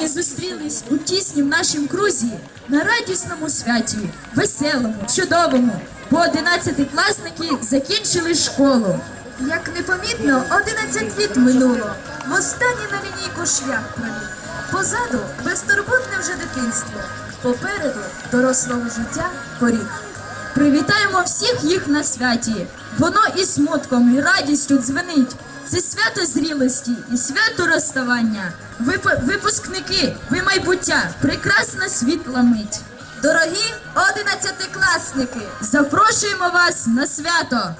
Шановні, зустрілись у тіснім нашім крузі на радісному святі, веселому, чудовому, бо одинадцятикласники закінчили школу. Як непомітно, 11 літ минуло. Востаннє на лінійку шлях провів. Позаду безтурботне вже дитинство. Попереду дорослого життя поріг. Привітаємо всіх їх на святі. Воно і смутком, і радістю дзвенить. Це свято зрілості і свято розставання. Ви випускники, ви майбуття, прекрасна світла мить. Дорогі одинадцятикласники! Запрошуємо вас на свято.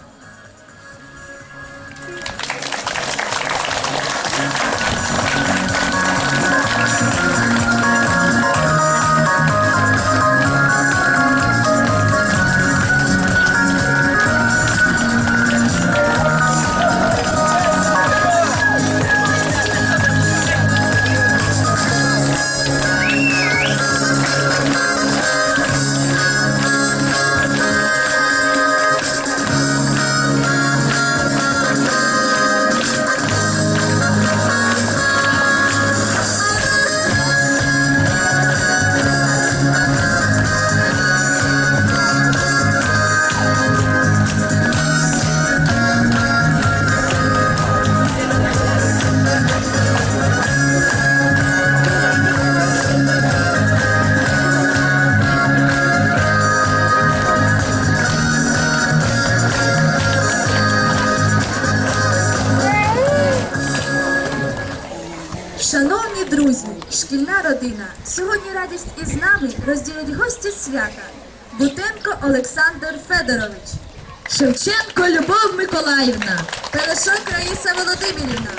Друзі, шкільна родина, сьогодні радість із нами розділять гості свята. Бутенко Олександр Федорович, Шевченко Любов Миколаївна, Пелешок Раїса Володимирівна,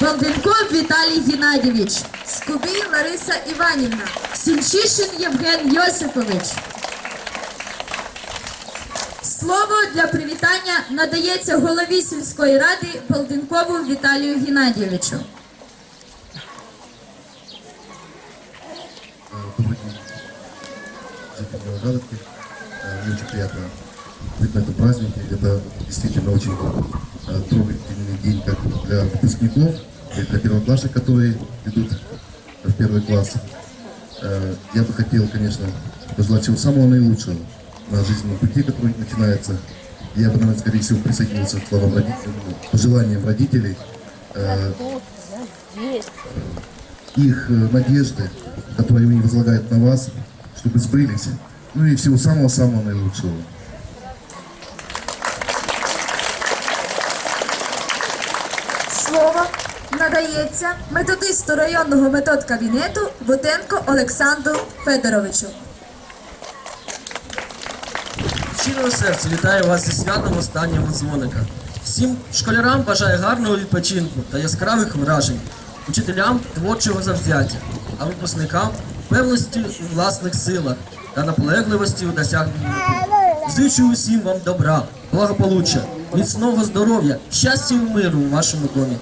Балденков Віталій Геннадійович, Скубій Лариса Іванівна, Сінчишин Євген Йосипович. Слово для привітання надається голові сільської ради Балденкову Віталію Геннадійовичу. Жители Новоградовки. Э, Мне очень приятно быть на этом празднике. Это действительно очень э, трогательный день как для выпускников, и для первоклассников, которые идут в первый класс. Э, Я бы хотел, конечно, пожелать всего самого наилучшего на жизненном пути, который начинается. Я бы, наверное, скорее всего, присоединился к словам родителей, пожеланиям родителей. Их надежды, которые они возлагают на вас, чтобы сбылись. Ну и всего самого-самого наилучшего. Слово надається методисту районного методкабінету Бутенко Олександру Федоровичу. Щирого серця вітаю вас зі святом останнього дзвоника. Всім школярам бажаю гарного відпочинку та яскравих вражень, учителям творчого завзяття, а випускникам певності у власних силах та наполегливості у досягненні. Зичу усім вам добра, благополуччя, міцного здоров'я, щастя і миру у вашому домі.